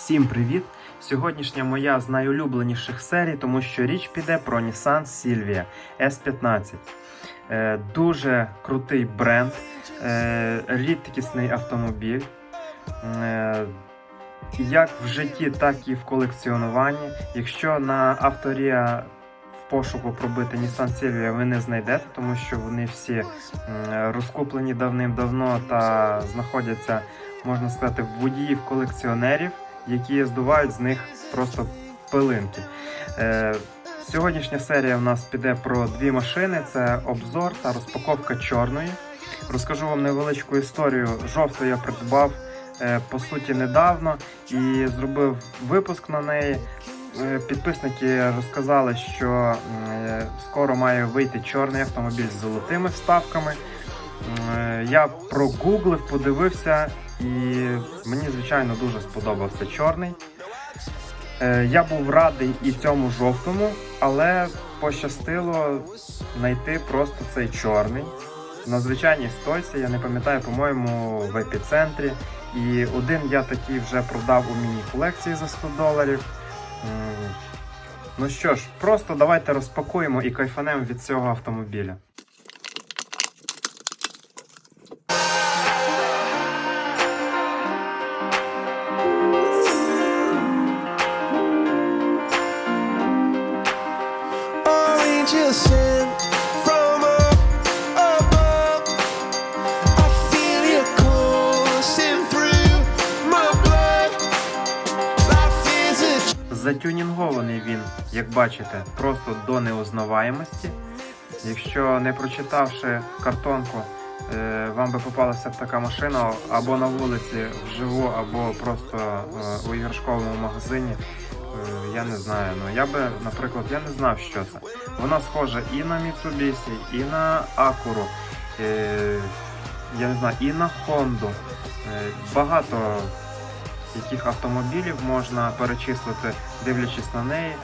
Всім привіт! Сьогоднішня моя з найулюбленіших серій, тому що річ піде про Nissan Silvia S15. Е, дуже крутий бренд, е, рідкісний автомобіль. Е, як в житті, так і в колекціонуванні. Якщо на авторія в пошуку пробити Nissan Silvia ви не знайдете, тому що вони всі розкуплені давним-давно та знаходяться, можна сказати, в водіїв колекціонерів, які здувають з них просто пилинки. Е, Сьогоднішня серія в нас піде про дві машини: це обзор та розпаковка чорної. Розкажу вам невеличку історію. Жовту я придбав е, по суті недавно і зробив випуск на неї. Е, Підписники розказали, що е, скоро має вийти чорний автомобіль з золотими вставками. Е, Я прогуглив, подивився, і мені, звичайно, дуже сподобався чорний. Е, Я був радий і цьому жовтому, але пощастило знайти просто цей чорний. На звичайній стойці, я не пам'ятаю, по-моєму, в епіцентрі. І один я такий вже продав у міні-колекції за 100 доларів. Ну що ж, просто давайте розпакуємо і кайфанемо від цього автомобіля. Затюнінгований він, як бачите, просто до неузнаваємості. Якщо не прочитавши картонку, е, вам би попалася б така машина або на вулиці вживу, або просто е, у іграшковому магазині. Е, Я не знаю. Ну я би, наприклад, я не знав, що це. Вона схожа і на Mitsubishi, і на Акуру, е, я не знаю, і на Honda. Е, Багато яких автомобілів можна перечислити, дивлячись на неї.